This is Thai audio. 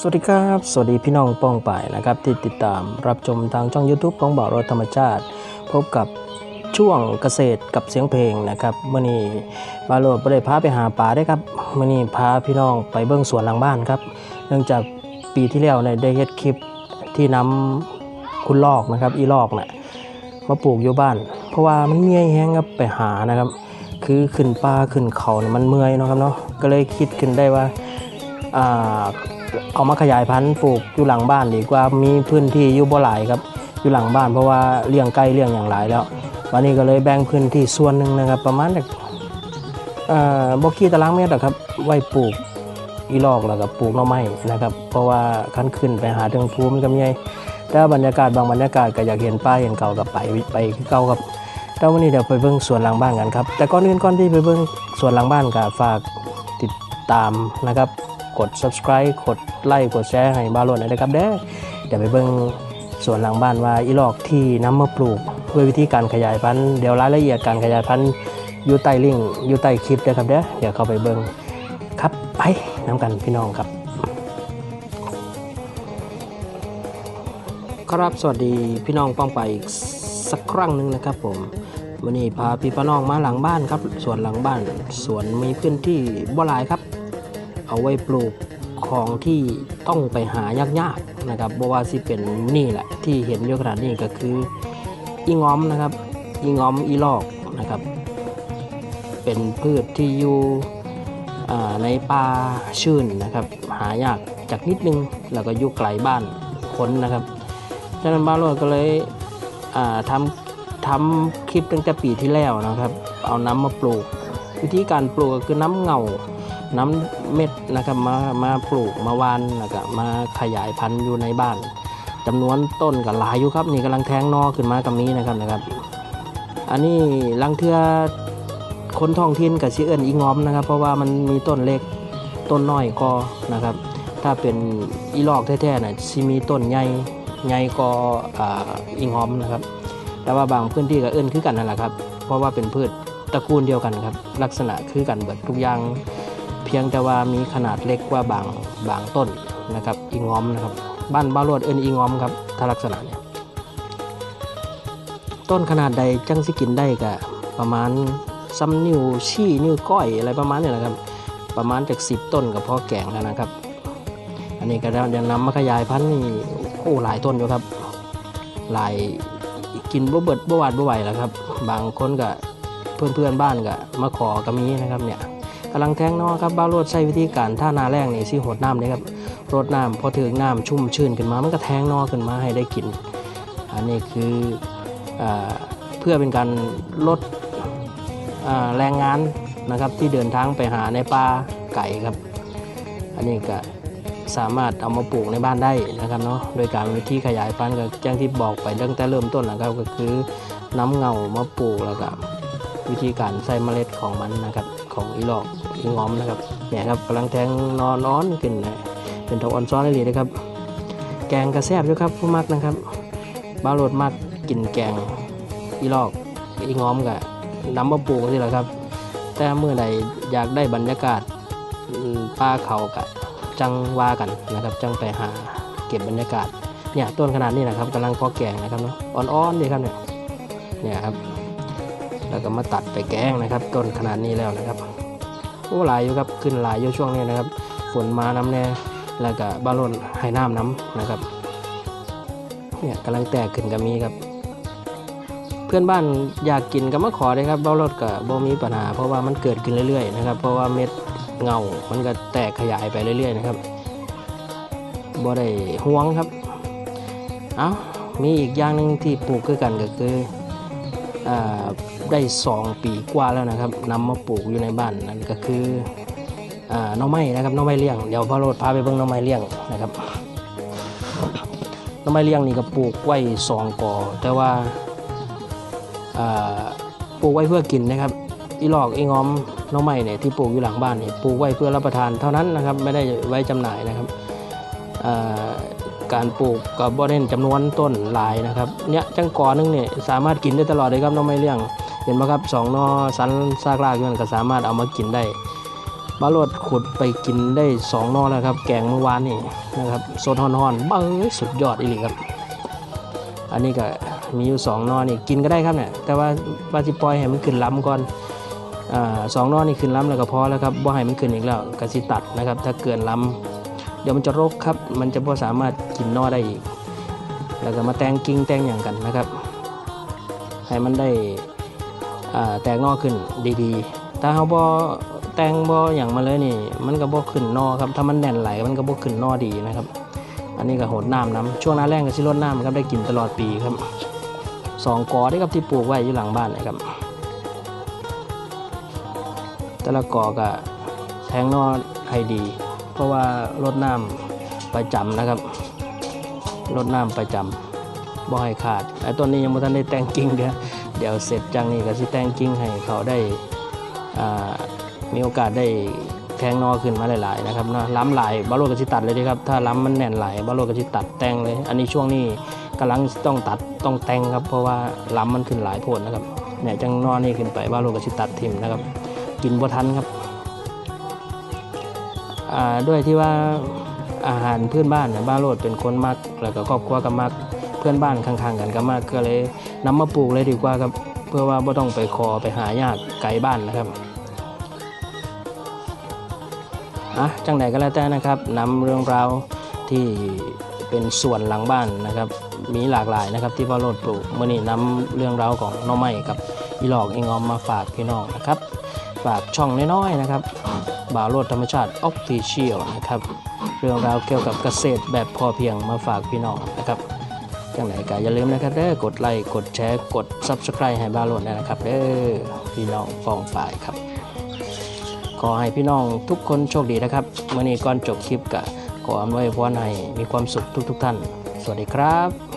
สวัสดีครับ สวัสดีพี่น้องป้องป่ายนะครับ ที่ติดตามรับชมทางช่อง YouTube ของบ่าวรถธรรมชาติ พบกับช่วงเกษตรกับเสียงเพลงนะครับเมื่อนี้บาวโรดบ่ได้พาไปหาป่าได้ครับเมื่อนี้พาพี่น้องไปเบื้องสวนหลังบ้านครับ เนื่องจากปีที่แล้วเนี่ยได้เฮ็ดคลิปที่น้ำคุณลอกนะครับ อีลอกน่ะมาปลูกอยู่บ้าน เพราะว่ามันเมื่อยแห้งครับไปหานะครับ คือขึ้นป่าขึ้นเขาเนี่ยมันเมื่อยเนาะครับเนาะก็เลยคิดขึ้นได้ว่าอ่า เอามาขยายพันธุ์ปลูกอยู่หลังบ้านดีกว่ามีพื้นที่อยู่บ่หลายครับอยู่หลังบ้านเพราะว่าเลี้ยงไก่เลี้ยงอย่างหลายแล้ว วันนี้ก็เลยแบ่งพื้นที่ส่วนหนึ่งนะครับ ประมาณจากเอ่อบ่กี่ตารางเมตรอะครับ ไว้ปลูกอีลอกแล้วก็ปลูกหน่อไม้นะครับ เพราะว่าคันขึ้นไปหาเทิงภูมิก็มีไงแต่บรรยากาศบางบรรยากาศก็อยากเห็นป้าเห็นเก่ากับไปไปเก่าครับแต่วันนี้เดี๋ยวไปเบิ่งสวนหลังบ้านกันครับ แต่ก่อนอื่นก่อนที่ไปเบิ่งสวนหลังบ้านก็ฝากติดตามนะครับ กด subscribe กดไลค์กดแชร์ให้บาโลนหน่อยนะครับเด้อเดี๋ยวไปเบิ่งสวนหลังบ้านว่าอีลอกที่น้ำมาปลูกด้วยวิธีการขยายพันธุ์เดี๋ยวรายละเอียดการขยายพันธุ์อยู่ใต้ลิงก์อยู่ใต้คลิปเด้อครับเด้อเดี๋ยวเข้าไปเบิ่งครับไปน้ำกันพี่น้องครับ ครับสวัสดีพี่น้องป้องไปอีกสักครั้งหนึ่งนะครับผมวันนี้พาพี่ป้าน้องมาหลังบ้านครับสวนหลังบ้านสวนมีพื้นที่บ่หลายครับ เอาไว้ปลูกของที่ต้องไปหายากๆนะครับบว่าสิเป็นนี่แหละที่เห็นอยู่ขนาดนี้ก็คืออีงอมนะครับอีงอมอีลอกนะครับ เป็นพืชที่อยู่ในป่าชื้นนะครับ หายากจากนิดนึงแล้วก็อยู่ไกลบ้านคนนะครับฉะนั้นบ้านโรดก็เลยทำทำคลิปตั้งแต่ปีที่แล้วนะครับ เอาน้ำมาปลูก วิธีการปลูกก็คือน้ำเงาน้ำเม็ดนะครับมามาปลูกมาวานแล้วก็มาขยายพันธุ์อยู่ในบ้านจำนวนต้นก็หลายอยู่ครับนี่กำลังแทงนอขึ้นมากับนี้นะครับนะครับ อันนี้ลังเทือคนท้องถิ่นกับชื่อเอิญอีงอมนะครับ เพราะว่ามันมีต้นเล็กต้นน้อยก็นะครับ ถ้าเป็นอีลอกแท้ๆน่ะสิมีต้นใหญ่ใหญ่ก็อ่าอีงอมนะครับ แต่ว่าบางพื้นที่ก็เอิ้นคือกันนั่นแหละครับ เพราะว่าเป็นพืช ตระกูลเดียวกันครับ ลักษณะคือกันเบิดทุกอย่าง เพียงแต่ว่ามีขนาดเล็กกว่าบางบางต้นนะครับอีงอมนะครับ บ้านบ้ารวดเอินอีงอมครับถ้าลักษณะเนี่ยต้นขนาดใดจังสิกินได้ก็ประมาณซ้ำนิ้วชี้นิ้วก้อยอะไรประมาณนี้แหละครับ ประมาณจากสิบต้นก็พอแกงแล้วนะครับ อันนี้ก็ยังนำมาขยายพันธุ์นี่โอ้หลายต้นอยู่ครับ หลายกินบ่เบิดบ่หวาดบ่ไหวแล้วครับ บางคนก็ เพื่อนเพื่อนๆบ้านก็มาขอก็มีนะครับเนี่ยกำลังแทงนอครับบ้าวโรดใช้วิธีการท่านาแรงนี่สิหดน้ำเลยครับรดน้ำพอถึงน้ำชุ่มชื่นขึ้นมามันก็แทงนอขึ้นมาให้ได้กิน อันนี้คืออเพื่อเป็นการลดแรงงานนะครับที่เดินทางไปหาในป่าไก่ครับ อันนี้ก็สามารถเอามาปลูกในบ้านได้นะครับเนาะโดยการวิธีขยายพันธุ์ก็แจ้งที่บอกไปตั้งแต่เริ่มต้นนะครับก็คือน้ำเงามาปลูกแล้วก็ วิธีการใส่เมล็ดของมันนะครับ ของอีหลอกอีงอมนะครับเนี่ยครับกำลังแทงนอนนอนขึ้นนะเป็นทองอ่อนซ้อนเลยนะครับ แกงกระแซบด้วยครับผู้มักนะครับบ้าวโรดมักกินแกงอีหลอกอีงอมกับน้ำมะปูนี่แหละครับ แต่เมื่อใดอยากได้บรรยากาศป่าเขากะจังว่ากันนะครับ จังไปหาเก็บบรรยากาศเนี่ยต้นขนาดนี้นะครับกำลังพอแกงนะครับเนาะอ่อนๆดีครับเนี่ยเนี่ยครับ แล้วก็มาตัดไปแกงนะครับ ต้นขนาดนี้แล้วนะครับโอ้หลายอยู่ครับขึ้นหลายอยู่ช่วงนี้นะครับ ฝนมาน้ำแน่แล้วก็บาลอนให้น้ำน้ำนะครับเนี่ยกำลังแตกขึ้นก็มีครับ เพื่อนบ้านอยากกินก็มาขอได้ครับเบ้ารถกับบ่มีปัญหา เพราะว่ามันเกิดขึ้นเรื่อยๆนะครับ เพราะว่าเม็ดเงา มันก็แตกขยายไปเรื่อยๆนะครับบ่ได้ห่วงครับ เอามีอีกอย่างหนึ่งที่ปลูกคือกันก็คือ ได้สองปีกว่าแล้วนะครับนำมาปลูกอยู่ในบ้านนั่นก็คืออน้องไม้นะครับน้องไม้เลี้ยงเดี๋ยวพ่อโรดพาไปเบิ่งน้องไม้เลี้ยงนะครับน้องไม้เลี้ยงนี่ก็ปลูกไว้สองกอแต่ว่าปลูกไว้เพื่อกินนะครับอีหลอกอีงอมน้องใหม่เนี่ยที่ปลูกอยู่หลังบ้านเนี่ยปลูกไว้เพื่อรับประทานเท่านั้นนะครับไม่ได้ไว้จำหน่ายนะครับ การปลูกก็บ่เน้นจำนวนต้นหลายนะครับเนี่ยจังกอหนึงเนี่ยสามารถกินได้ตลอดเลยครับน้องไม่เลี้ยงเห็นไหมครับสองนอสันซากรากนั่นก็สามารถเอามากินได้บาโรดขุดไปกินได้สองนอแล้วครับ แกงเมื่อวานนี่นะครับโซนฮอนๆเบ้ยสุดยอดอีหลีครับ อันนี้ก็มีอยู่สองนอนี่กินก็ได้ครับเนี่ยแต่ว่าปาจิปล่อยให้มันขึ้นล้ำก่อนอ่าสองนอนี่ขึ้นล้ำแล้วก็พอแล้วครับบ่ให้มันขึ้นอีกแล้วกสิตัดนะครับ ถ้าเกินล้ำเดี๋ยวมันจะรกครับ มันจะบ่สามารถกินนอได้อีก แล้วก็มาแตงกิ่งแตงอย่างกันนะครับให้มันได้แตกนอขึ้นดีๆ ถ้าเขาบ่แตงบ่อย่างมาเลยนี่ มันก็บ่ขึ้นนอครับ ถ้ามันแน่นไหลมันก็บ่ขึ้นนอดีนะครับ อันนี้ก็โหดน้ำน้ำช่วงหน้าแรงก็สิลดน้ำครับได้กินตลอดปีครับสองกอได้ครับที่ปลูกไว้อยู่หลังบ้านนะครับ แต่ละกอก็แทงนอให้ดี เพราะว่ารดน้ำประจำนะครับรดน้ำประจำบ่ให้ขาดไอ้ต้นนี้ยังไม่ทันได้แต่งกิ่งเดี๋ยวเดี๋ยวเสร็จจังนี่ก็สิแต่งกิ่งให้เขาได้มีโอกาสได้แทงนอขึ้นมาหลายๆนะครับเนาะล้ำหลายบาโลกก็สิตัดเลยดีครับ ถ้าล้ำมันแน่นหลายบาโลกก็สิตัดแต่งเลย อันนี้ช่วงนี้กำลังต้องตัดต้องแต่งครับ เพราะว่าล้ำมันขึ้นหลายโพดนะครับเนี่ยจังนอนี่ขึ้นไปบาโลกก็สิตัดทิมนะครับ กินบ่ทันครับ ด้วยที่ว่าอาหารเพื่อนบ้านเนี่ยบ้านโรดเป็นคนมักแล้วก็ครอบครัวก็มักเพื่อนบ้านข้างๆกันก็มักก็เลยนำมาปลูกเลยดีกว่าครับเพื่อว่าไม่ต้องไปคอไปหายากไกลบ้านนะครับอะจังใดก็แล้วแต่นะครับนำเรื่องราวที่เป็นส่วนหลังบ้านนะครับมีหลากหลายนะครับที่บ้านโรดปลูกเมื่อนี้นำเรื่องราวของน้องไม้กับอีหลอกอีงอมมาฝากพี่น้องนะครับ ฝากช่องน้อยๆนะครับ บาโลดธรรมชาติออฟฟิเชียลนะครับ เรื่องราวเกี่ยวกับเกษตรแบบพอเพียงมาฝากพี่น้องนะครับจังไหนก็อย่าลืมนะครับเด้อกดไลค์กดแชร์กด Subscribe ให้บาโลดนะครับเด้อพี่น้องฟองฝ่ายครับ ขอให้พี่น้องทุกคนโชคดีนะครับเมื่อนี้ก่อนจบคลิปก็ขออำนวยพรให้มีความสุขทุกๆท่าน สวัสดีครับ